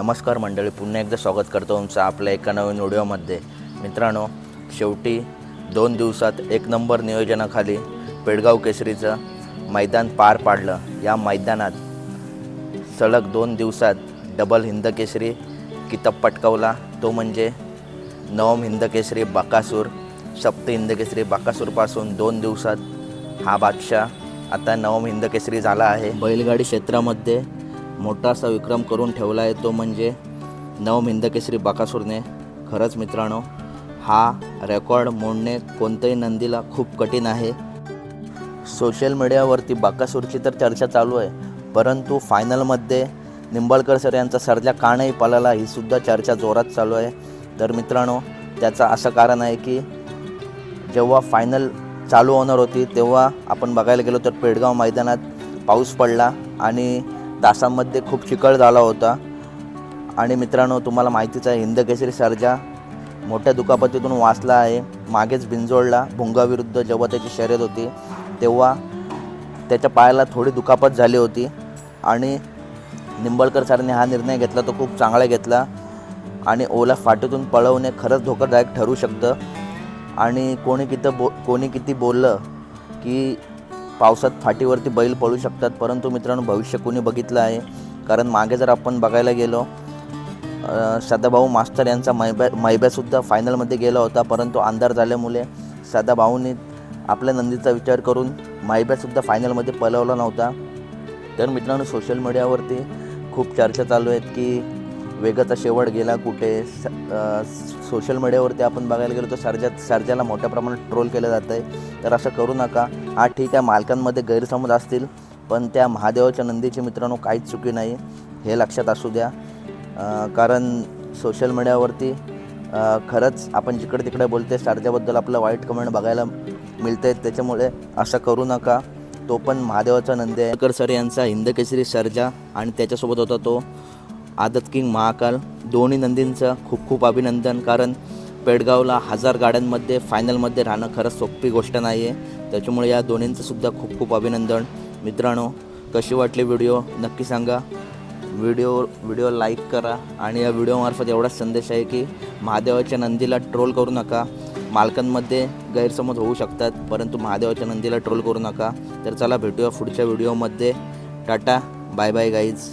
नमस्कार मंडळी पुन्हा एकदा स्वागत करतो तुमचं आपल्या एका नवीन व्हिडिओमध्ये. मित्रांनो शेवटी दोन दिवसात एक नंबर नियोजनाखाली पेडगाव केसरीचं मैदान पार पाडलं. या मैदानात सलग दोन दिवसात डबल हिंद केसरी किताब पटकावला. तो म्हणजे नवम हिंद केसरी बाकासूर सप्त हिंद केसरी बाकासूरपासून दोन दिवसात हा बादशाह आता नवम हिंद केसरी झाला आहे. बैलगाडी क्षेत्रामध्ये मोठा असा विक्रम करून ठेवला आहे तो म्हणजे नवमिंदकेसरी बाकासूरने. खरंच मित्रांनो हा रेकॉर्ड मोडणे कोणत्याही नंदीला खूप कठीण आहे. सोशल मीडियावरती बाकासूरची तर चर्चा चालू आहे परंतु फायनलमध्ये निंबाळकर सर यांचा सर्जा का नाही पळाला ही सुद्धा चर्चा जोरात चालू आहे. तर मित्रांनो त्याचं असं कारण आहे की जेव्हा फायनल चालू होणार होती तेव्हा आपण बघायला गेलो तर पेडगाव मैदानात पाऊस पडला आणि तासांमध्ये खूप चिकळ झाला होता. आणि मित्रांनो तुम्हाला माहितीच आहे हिंद केसरी सर्जा मोठ्या दुखापतीतून वाचला आहे. मागेच बिंजोळला भुंगाविरुद्ध जेव्हा त्याची शर्यत होती तेव्हा त्याच्या पायाला थोडी दुखापत झाली होती. आणि निंबळकर सरांनी हा निर्णय घेतला तो खूप चांगला घेतला. आणि ओला फाटीतून पळवणे खरंच धोकादायक ठरू शकतं. आणि कोणी किती बो कोणी किती बोललं की पावसात फाटीवरती बैल पळू शकतात. परंतु मित्रांनो भविष्य कोणी बघितलं आहे? कारण मागे जर आपण बघायला गेलो सदाभाऊ मास्तर यांचा मैब्या मैब्यासुद्धा फायनलमध्ये गेला होता. परंतु अंधार झाल्यामुळे सदाभाऊने आपल्या नंदीचा विचार करून मैब्यासुद्धा फायनलमध्ये पळवला नव्हता. तर मित्रांनो सोशल मीडियावरती खूप चर्चा चालू आहेत की वेगाचा शेवट गेला कुठे? स सोशल मीडियावरती आपण बघायला गेलो तर सर्जा सर्जाला मोठ्या प्रमाणात ट्रोल केलं जातं आहे तर असं करू नका. हा ठीक आहे मालकांमध्ये गैरसमज असतील पण त्या महादेवाच्या नंदीची मित्रांनो काहीच चुकी नाही. हे लक्षात असू द्या. कारण सोशल मीडियावरती खरंच आपण जिकडे तिकडे बोलते सारजाबद्दल आपलं वाईट कमेंट बघायला मिळते त्याच्यामुळे असं करू नका. तो पण महादेवाचा नंदी आहे. कर सर यांचा हिंद केसरी सर्जा आणि त्याच्यासोबत होता तो. आदत किंग महाकाल दोन्ही नंदींचं खूप खूप अभिनंदन कारण पेडगावला हजार गाड्यांमध्ये फायनलमध्ये राहणं खरंच सोपी गोष्ट नाही आहे त्याच्यामुळे या दोन्हींचं सुद्धा खूप खूप अभिनंदन. मित्रांनो कशी वाटली व्हिडिओ? नक्की सांगा. व्हिडिओ व्हिडिओ लाईक करा आणि या व्हिडिओमार्फत एवढाच संदेश आहे की महादेवाच्या नंदीला ट्रोल करू नका. मालकांमध्ये गैरसमज होऊ शकतात परंतु महादेवाच्या नंदीला ट्रोल करू नका. तर चला भेटूया पुढच्या व्हिडिओमध्ये. Tata bye bye guys